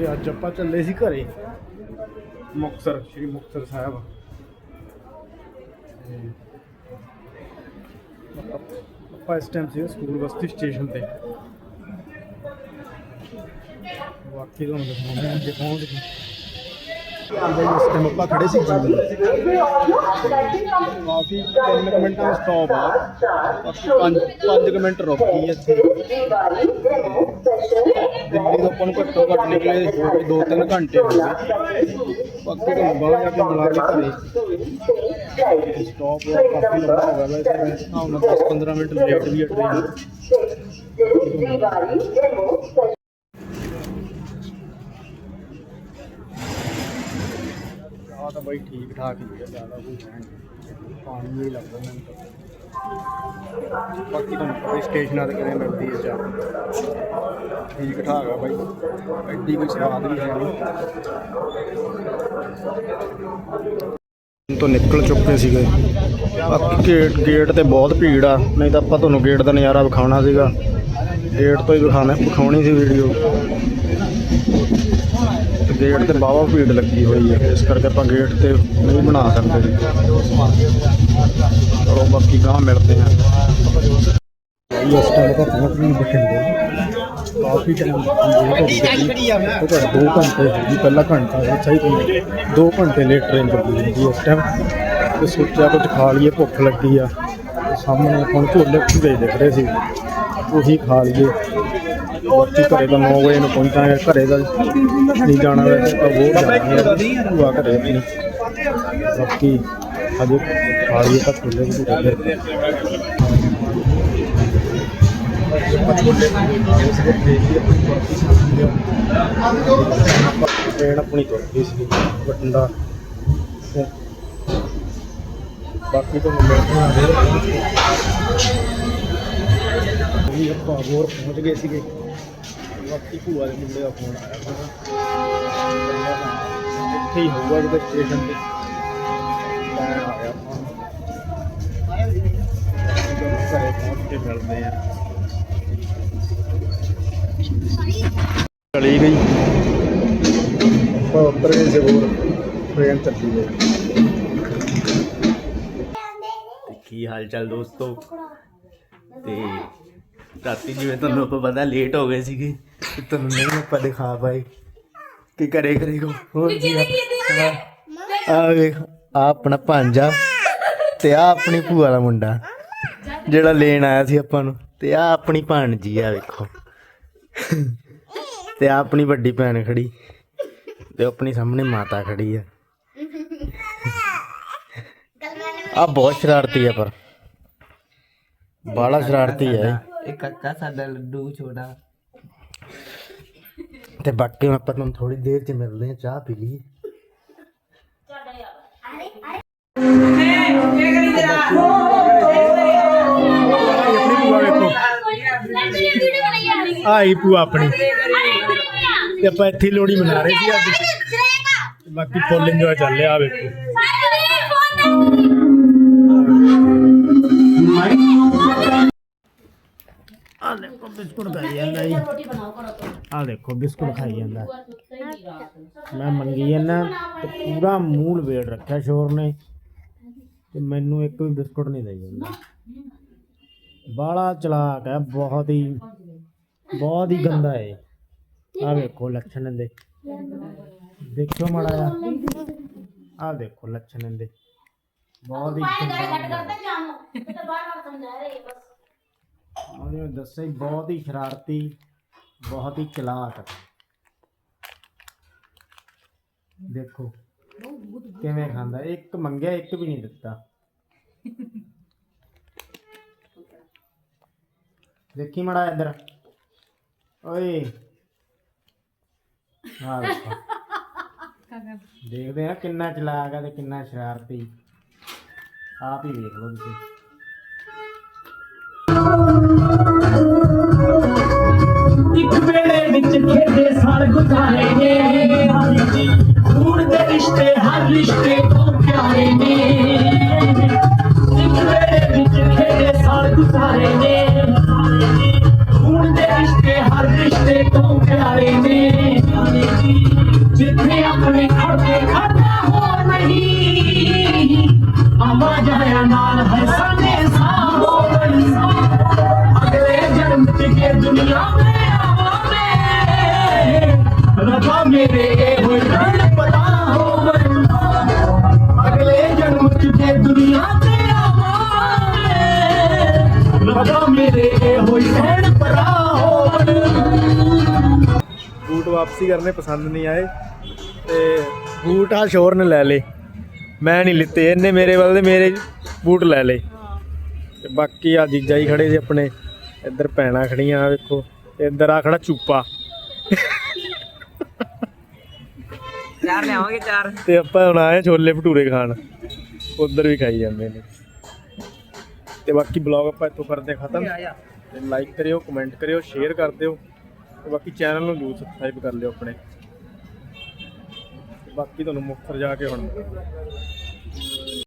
ਤੇ ਅੱਜ ਆਪਾਂ ਚੱਲੇ ਸੀ ਘਰੇ। ਮੁਕਤਸਰ, ਸ਼੍ਰੀ ਮੁਕਤਸਰ ਸਾਹਿਬ। ਆਪਾਂ ਇਸ ਟਾਈਮ ਸੀ ਸਕੂਲ ਬਸਤੀ ਸਟੇਸ਼ਨ ਤੇ। ਵਾਕਈ ਤੁਹਾਨੂੰ ਦਿਖਾਉਂਦੇ ਜੇ ਪਹੁੰਚ ਗਏ ਇਸ ਟਾਈਮ ਆਪਾਂ ਖੜੇ ਸੀ ਜੀ ਕਾਫੀ 3 ਮਿੰਟਾਂ ਦਾ ਸਟਾਪ ਆ। ਬਾਕੀ 5 5 ਮਿੰਟ ਰੁਕ ਇੱਥੇ। ਦਿੱਲੀ ਤੋਂ ਆਪਾਂ ਨੂੰ ਘੱਟੋ ਘੱਟ ਨਿਕਲੇ 2-3 ਘੰਟੇ ਹੋ ਗਏ। ਬਾਕੀ ਤੁਹਾਨੂੰ ਬਾਹਰ ਜਾ ਕੇ ਮਿਲਾ ਕੇ ਘਰੇ। ਸਟਾਪ ਕਾਫੀ ਲੰਬਾ ਹੋ ਗਿਆ ਵੈਸੇ ਮੈਂ ਹਿਸਾਬ ਨਾਲ 10-15 ਮਿੰਟ ਲੇਟ ਵੀ ਹੈ ਟ੍ਰੇਨ ਆ ਤਾਂ ਬਈ ਠੀਕ ਠਾਕ ਹੀ ਹੈ, ਜ਼ਿਆਦਾ ਕੋਈ ਹੈ ਨਹੀਂ। ਪਾਣੀ ਹੀ ਲੱਗਦਾ ਮੈਨੂੰ ਤਾਂ। ਬਾਕੀ ਤੁਹਾਨੂੰ ਪਤਾ ਸਟੇਸ਼ਨਾਂ ਤੇ ਕਿਵੇਂ ਮਿਲਦੀ ਹੈ ਚਾਹ। ਠੀਕ ਠਾਕ ਆ ਬਾਈ। ਐਡੀ ਕੋਈ ਸਵਾਦ ਵੀ ਹੈ ਨਹੀਂ ਤੋਂ ਨਿਕਲ ਚੁੱਕੇ ਸੀਗੇ। ਬਾਕੀ ਗੇਟ ਗੇਟ ਤੇ ਬਹੁਤ ਭੀੜ ਆ। ਨਹੀਂ ਤਾਂ ਆਪਾਂ ਤੁਹਾਨੂੰ ਗੇਟ ਦਾ ਨਜ਼ਾਰਾ ਵਿਖਾਉਣਾ ਸੀਗਾ। ਗੇਟ ਤੋਂ ਹੀ ਵਿਖਾਣਾ ਵਿਖਾਉਣੀ ਸੀ ਵੀਡੀਓ ਗੇਟ ਤੇ ਬਾਵਾ ਭੀੜ ਲੱਗੀ ਹੋਈ ਹੈ। ਇਸ ਕਰਕੇ ਆਪਾਂ ਗੇਟ ਤੇ ਨਹੀਂ ਬਣਾ ਸਕਦੇ ਜੀ ਚਲੋ ਬਾਕੀ ਗਾਂ ਮਿਲਦੇ ਇਹ ਇਸ ਟਾਈਮ ਤਾਂ ਪਹੁੰਚ ਨਹੀਂ ਬਠਿੰਡੇ। ਕਾਫੀ ਟਾਈਮ ਉਹ ਤਾਂ 2 ਘੰਟੇ ਹੋ ਗਈ ਪਹਿਲਾ ਘੰਟਾ ਹੈ ਸਹੀ ਕਹਿੰਦੇ 2 ਘੰਟੇ ਲੇਟ ਟ੍ਰੇਨ ਚੱਲੀ ਜਾਂਦੀ ਹੈ ਇਸ ਟਾਈਮ ਤੇ ਸੋਚਿਆ ਕੁਝ ਖਾ ਲਈਏ ਭੁੱਖ ਲੱਗੀ ਆ। ਸਾਹਮਣੇ ਹੁਣ ਝੋਲੇ ਭੁੱਲੇ ਦਿਖ ਰਹੇ ਸੀ। ਉਹੀ ਖਾ ਲਈਏ। ਬਾਕੀ ਘਰੇ ਤਾਂ 9 ਵਜੇ ਨੂੰ ਪਹੁੰਚਾਂਗੇ ਘਰੇ ਦਾ ਨਹੀਂ ਜਾਣਾ ਵੈਸੇ ਤਾਂ ਉਹ ਜਾਣਾ ਭੂਆ ਘਰੇ ਆਪਣੀ। ਬਾਕੀ ਹਜੇ ਖਾ ਲਈਏ ਤਾਂ ਝੋਲੇ ਭੁੱਲੇ ਫਿਰ ਟ੍ਰੇਨ ਆਪਣੀ ਤੁਰ ਗਈ ਸੀ ਬਟੰਡਾ ਬਾਕੀ ਤੋਂ ਮਿਲਦੇ ਹਾਂ ਵੀ ਆਪਾਂ ਹੋਰ ਪਹੁੰਚ ਗਏ ਸੀਗੇ। ਬਾਕੀ ਭੂਆ ਦੇ ਮੁੰਡੇ ਦਾ ਫੋਨ ਆਇਆ ਸੀਗਾ ਇੱਥੇ ਹੀ ਹੋਊਗਾ ਜਦੋਂ ਸਟੇਸ਼ਨ ਤੇ। ਲੈਣ ਆ ਗਿਆ ਆਪਾਂ ਜਦੋਂ ਘਰੇ ਪਹੁੰਚ ਕੇ ਮਿਲਦੇ ਆ ਚਲੀ ਗਈ। ਆਪਾਂ ਉੱਤਰ ਗਏ ਹੋਰ। ਟ੍ਰੇਨ ਚੱਲੀ ਗਈ। ਕੀ ਹਾਲ ਚਾਲ ਦੋਸਤੋ? ਤੇ ਰਾਤੀ ਜਿਵੇਂ ਤੁਹਾਨੂੰ ਆਪਾਂ ਪਤਾ ਲੇਟ ਹੋ ਗਏ ਸੀਗੇ। ਤੇ ਤੁਹਾਨੂੰ ਨਹੀਂ ਆਪਾਂ ਦਿਖਾ ਪਾਏ। ਕਿ ਕਰੇ ਕਰੇਗਾ ਹੋਰ ਕੀ ਆ। ਆ ਵੇਖ, ਆ ਆਪਣਾ ਭਾਂਜਾ ਤੇ ਆ ਆਪਣੀ ਭੂਆ ਦਾ ਮੁੰਡਾ, ਜਿਹੜਾ ਲੈਣ ਆਇਆ ਸੀ ਆਪਾਂ ਨੂੰ। ਤੇ ਆ ਆਪਣੀ ਭਾਣਜੀ ਆ ਵੇਖੋ। ਤੇ ਆ ਆਪਣੀ ਵੱਡੀ ਭੈਣ ਖੜੀ, ਤੇ ਆਪਣੀ ਸਾਹਮਣੇ ਮਾਤਾ ਖੜੀ ਆ। ਆ ਬਹੁਤ ਸ਼ਰਾਰਤੀ ਆ ਪਰ। ਬਾਲਾ ਸ਼ਰਾਰਤੀ ਆ ਇਹ। ਕੱਕਾ ਸਾਡਾ ਲੱਡੂ ਛੋਟਾ। ਤੇ ਬਾਕੀ ਹੁਣ ਆਪਾਂ ਤੁਹਾਨੂੰ ਥੋੜੀ ਦੇਰ ਚ ਮਿਲਦੇ ਹਾਂ ਚਾਹ ਪੀ ਲਈ ਆਪਣੀ ਭੂਆ ਵੇਖੋ ਆਈ ਭੂਆ। ਆਪਣੀ ਤੇ ਆਪਾਂ ਇੱਥੇ ਹੀ ਲੋਹੜੀ ਮਨਾ ਰਹੇ ਸੀ ਅੱਜ। ਬਾਕੀ ਫੁੱਲ ਇੰਜੋਏ ਚੱਲ ਰਿਹਾ ਆ ਵੇਖੋ। ਆ ਦੇਖੋ ਬਿਸਕੁਟ ਖਾਈ ਜਾਂਦਾ। ਮੈਂ ਮੰਗੀ ਜਾਂਦਾ ਤੇ ਪੂਰਾ ਮੂੰਹ ਵੇੜ ਰੱਖਿਆ ਸ਼ੋਰ ਨੇ। ਤੇ ਮੈਨੂੰ ਇੱਕ ਵੀ ਬਿਸਕੁਟ ਨਹੀਂ ਦੇ ਜਾਂਦਾ। ਬਾਲਾ ਚਲਾਕ ਹੈ ਬਹੁਤ ਹੀ ਬਹੁਤ ਹੀ ਗੰਦਾ ਹੈ। ਆ ਵੇਖੋ ਲੱਛਣ ਇਹਦੇ। ਦੇਖਿਓ ਮਾੜਾ ਜਿਹਾ। ਆ ਦੇਖੋ ਲੱਛਣ ਇਹਦੇ। ਬਹੁਤ ਹੀ ਗੰਦਾ ਉਹਨੇ ਦੱਸਿਆ ਬਹੁਤ ਹੀ ਸ਼ਰਾਰਤੀ। ਬਹੁਤ ਹੀ ਚਲਾਕ ਦੇਖੋ ਕਿਵੇਂ ਖਾਂਦਾ, ਇੱਕ ਮੰਗਿਆ, ਇੱਕ ਵੀ ਨਹੀਂ ਦਿੱਤਾ। ਦੇਖੀ ਮੜਾ ਇੱਧਰ। ਓਏ। ਹਾਂ ਦੇਖਦੇ ਆ ਕਿੰਨਾ ਚਲਾਕ ਆ ਤੇ ਕਿੰਨਾ ਸ਼ਰਾਰਤੀ। ਆਪ ਹੀ ਵੇਖ ਲਓ ਤੁਸੀਂ। ਰਿਸ਼ਤੇ ਤੋਂ ਪਿਆਰੇ ਨੇ। ਮੇਰੇ ਵਿੱਚ ਖੇਡੇ ਸਾਲ ਗੁਜ਼ਾਰੇ ਨੇ। ਹੁਣ ਦੇ ਰਿਸ਼ਤੇ, ਹਰ ਰਿਸ਼ਤੇ ਤੋਂ ਪਿਆਰੇ ਨੇ। ਜਿੱਥੇ ਆਪਣੇ ਖੜਦੇ ਖੜ ਹੋਵਣ। ਬੂਟ ਵਾਪਸੀ ਕਰਨੇ ਪਸੰਦ ਨਹੀਂ ਆਏ ਤੇ ਬੂਟ ਆ ਸ਼ੋਰ ਨੇ ਲੈ ਲਏ। ਮੈਂ ਨਹੀਂ ਲਿੱਤੇ ਇਹਨੇ ਮੇਰੇ ਵੱਲ ਦੇ ਮੇਰੇ ਬੂਟ ਲੈ ਲਏ। ਤੇ ਬਾਕੀ ਆ ਜੀਜਾ ਹੀ ਖੜੇ ਸੀ ਆਪਣੇ ਇੱਧਰ ਭੈਣਾਂ ਖੜੀਆਂ ਆ ਵੇਖੋ ਤੇ ਇੱਧਰ ਆ ਖੜਾ ਚੂਪਾ। ਚਾਰ ਲਿਆਵਾਂਗੇ ਚਾਰ। ਤੇ ਆਪਾਂ ਹੁਣ ਆਏ ਛੋਲੇ ਭਟੂਰੇ ਖਾਣ ਉਧਰ ਵੀ ਖਾਈ ਜਾਂਦੇ ਨੇ। ਤੇ ਬਾਕੀ ਬਲੌਗ ਆਪਾਂ ਇੱਥੋਂ ਕਰਦੇ ਖਤਮ। ਤੇ ਲਾਈਕ ਕਰਿਓ ਕਮੈਂਟ ਕਰਿਓ ਸ਼ੇਅਰ ਕਰ ਦਿਓ ਤੇ ਬਾਕੀ ਚੈਨਲ ਨੂੰ ਜਰੂਰ ਸਬਸਕ੍ਰਾਈਬ ਕਰ ਲਿਓ ਆਪਣੇ। ਬਾਕੀ ਤੁਹਾਨੂੰ ਮੁਕਤਸਰ ਜਾ ਕੇ ਹੁਣ।